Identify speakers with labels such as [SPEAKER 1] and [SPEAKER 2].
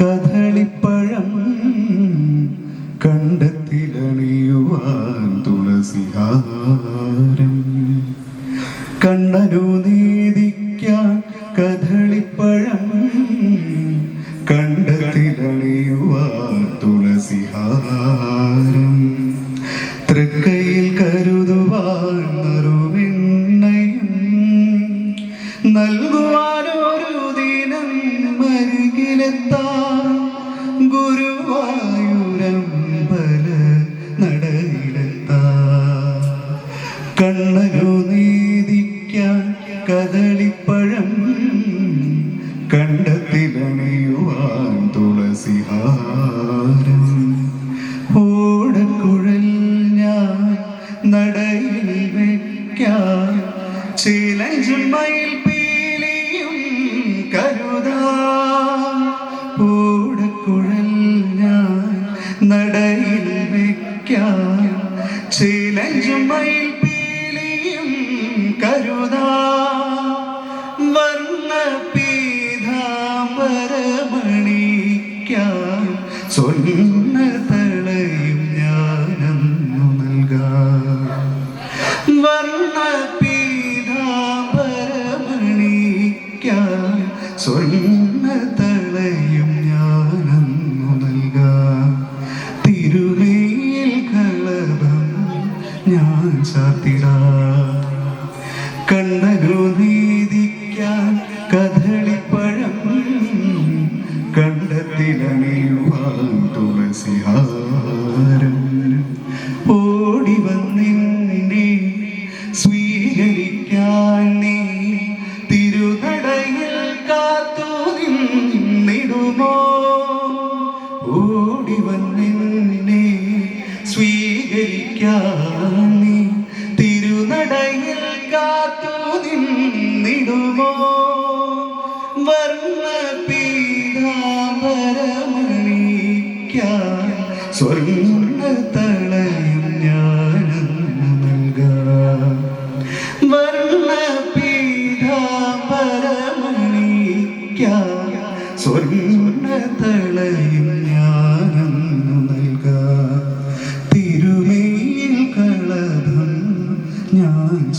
[SPEAKER 1] കദളിപ്പഴം കണ്ടത്തിലണിയുവാൻ തുളസിഹാരം. കണ്ണനു നീതിക്കാൻ കഥളിപ്പഴം കണ്ടത്തിലണിയുവാൻ തുളസിഹാരം. തൃക്കൈയിൽ മരുകിലെത്താൻ ഗുരുവായൂരമ്പല നടയിലെത്താൻ കണ്ണനു നീതിക്കാൻ കദളിപ്പഴം കണ്ടത്തിലണിയുവാൻ തുളസിഹാരം. ഓടക്കുഴൽ ഞാൻ നടയിൽ വെക്കാൻ പീലിയും ചിലഞ്ചുമയിൽ പീലിയും കരുതാ. വർണ പീതാംബരമണിക്കാൻ സ്വന്ന തളയും ഞാനന്നു നൽകാം. വർണ പീതാംബരമണിക്കാൻ സ്വന്ന തളയും ഞാനന്നു ഞാൻ ചാത്തിടാ. കണ്ണനു നീതിക്കാൻ കഥളിപ്പഴം കണ്ടത്തിലണിയുവാൻ തുളസിഹാരം ഓടി വന്നിന്നെ സ്വീകരിക്കാൻ നീ തിരുനടയിൽ കാത്തു നിന്നിടുമോ? ഓടി വന്നിന്നെ സ്വീകരിക്കാൻ നീ തിരുനടയിൽ കാത്തു നിന്നിടുമോ? വർണ പീതാംബരമണിക്കാൻ സ്വർണ തളയും ഞാനെന്നു നൽകാം. വർണ പീതാംബരമണിക്കാൻ സ്വർണ തളയും